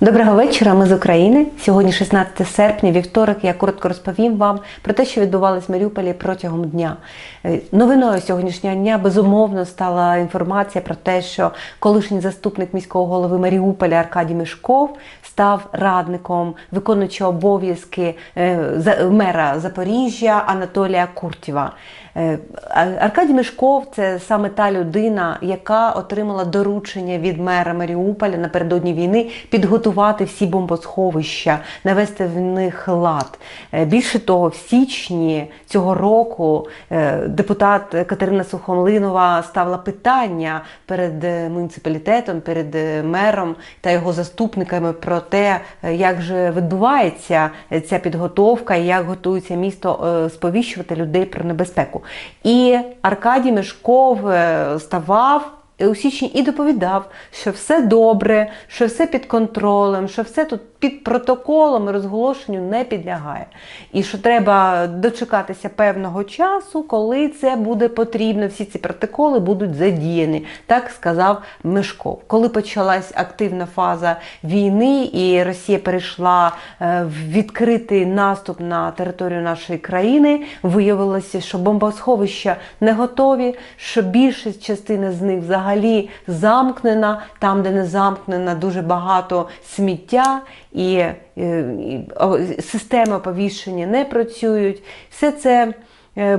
Доброго вечора, ми з України. Сьогодні 16 серпня, вівторок. Я коротко розповім вам про те, що відбувалось в Маріуполі протягом дня. Е, Новиною сьогоднішнього дня безумовно стала інформація про те, що колишній заступник міського голови Маріуполя Аркадій Мішков став радником виконуючого обов'язки е, мера Запоріжжя Анатолія Куртєва. Е, Аркадій Мишков це саме та людина, яка отримала доручення від мера Маріуполя напередодні війни підготувати всі бомбосховища, навести в них лад. Е, Більше того, в січні цього року е, депутат Катерина Сухомлинова ставила питання перед е, муніципалітетом, перед мером та його заступниками про те, як же відбувається ця підготовка і як готується місто сповіщувати людей про небезпеку. І Аркадій Мешков ставав у січні і доповідав, що все добре, що все під контролем, що все тут під протоколом і розголошенню не підлягає. І що треба дочекатися певного часу, коли це буде потрібно, всі ці протоколи будуть задіяні, так сказав Мешков. Коли почалась активна фаза війни і Росія перейшла е, в відкритий наступ на територію нашої країни, виявилося, що бомбосховища не готові, що більшість частина з них взагалі замкнена, там, де не замкнена, дуже багато сміття і, і, і о, системи оповіщення не працюють. Все це. е,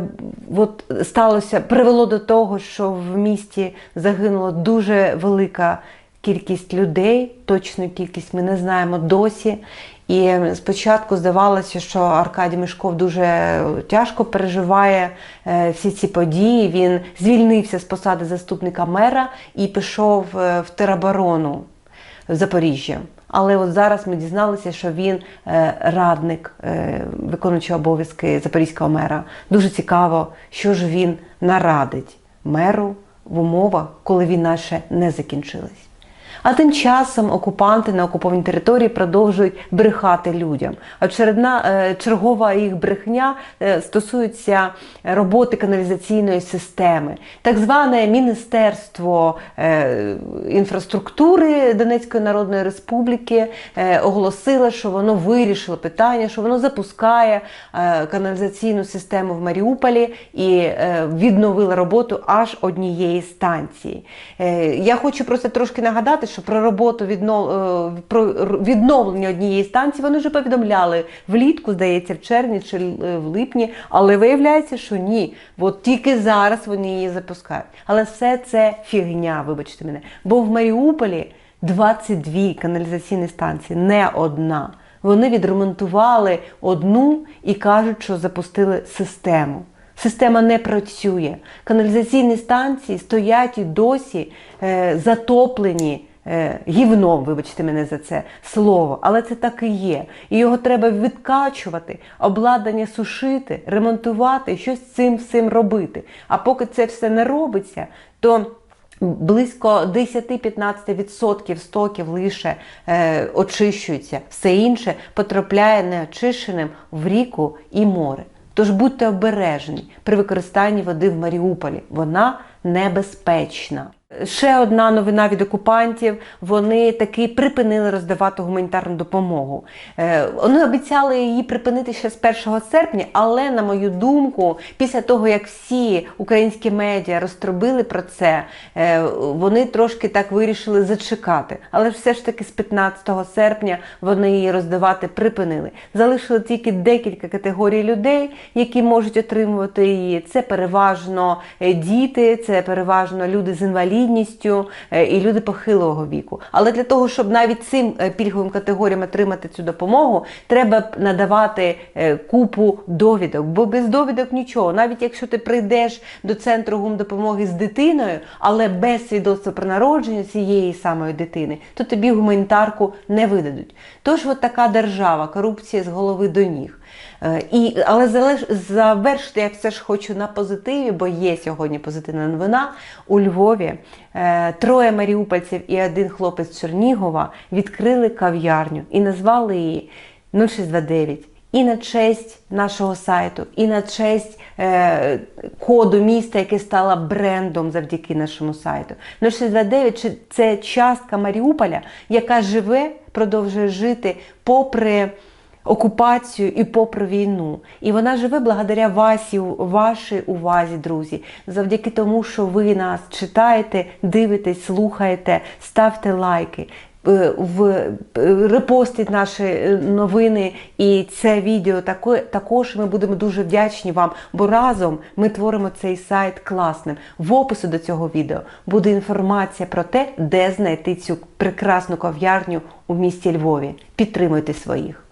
От сталося, привело до того, що в місті загинула дуже велика кількість людей, точну кількість ми не знаємо досі. І спочатку здавалося, що Аркадій Мишков дуже тяжко переживає е, всі ці події. Він звільнився з посади заступника мера і пішов е, в тероборону в Запоріжжя. Але от зараз ми дізналися, що він е, радник виконуючого обов'язки запорізького мера. Дуже цікаво, що ж він нарадить меру в умовах, коли війна ще не закінчилась. А тим часом окупанти на окупованій території продовжують брехати людям. Очередна е, чергова їх брехня е, стосується роботи каналізаційної системи. Так зване Міністерство е, інфраструктури Донецької Народної Республіки оголосило, що воно вирішило питання, що воно запускає каналізаційну систему в Маріуполі і відновило роботу аж однієї станції. Я хочу просто трошки нагадати, що про роботу віднов... е, про відновлення однієї станції вони вже повідомляли влітку, здається, в червні чи е, в липні, але виявляється, що ні. От тільки зараз вони її запускають. Але все це фігня, вибачте мене. Бо в Маріуполі 22 каналізаційні станції, не одна. Вони відремонтували одну і кажуть, що запустили систему. Система не працює. Каналізаційні станції стоять і досі е, затоплені гівном, вибачте мене за це слово, але це так і є. І його треба відкачувати, обладнання сушити, ремонтувати, щось з цим всім робити. А поки це все не робиться, то Близько 10-15% стоків лише е, очищується, все інше потрапляє неочищеним в ріку і море. Тож будьте обережні при використанні води в Маріуполі. Вона небезпечна. Ще одна новина від окупантів: вони таки припинили роздавати гуманітарну допомогу. Е, Вони обіцяли її припинити ще з 1 серпня, але, на мою думку, після того як всі українські медіа розтробили про це, е, вони трошки так вирішили зачекати. Але все ж таки з 15 серпня вони її роздавати припинили. Залишили тільки декілька категорій людей, які можуть отримувати її. Це переважно е, діти, це переважно люди з інвалідністю е, і люди похилого віку. Але для того, щоб навіть цим е, пільговим категоріям отримати цю допомогу, треба надавати е, купу довідок, бо без довідок нічого. Навіть якщо ти прийдеш до центру гумдопомоги з дитиною, але без свідоцтва про народження цієї самої дитини, то тобі гуманітарку не видадуть. Тож от така держава, корупція з голови до ніг. І, але залиш, завершити я все ж хочу на позитиві, бо є сьогодні позитивна новина. У Львові троє маріупольців і один хлопець Чернігова відкрили кав'ярню і назвали її 0629. І на честь нашого сайту, і на честь е, коду міста, яке стало брендом завдяки нашому сайту. 0629 – це частка Маріуполя, яка живе продовжує жити попри окупацію і попри війну. І вона живе благодаря Васі, вашій увазі, друзі, завдяки тому, що ви нас читаєте, дивитесь, слухаєте, ставте лайки. е, В е, репостіть наші е, новини і це відео тако- також ми будемо дуже вдячні вам, бо разом ми творимо цей сайт класним. В опису до цього відео буде інформація про те, де знайти цю прекрасну кав'ярню у місті Львові. Підтримуйте своїх.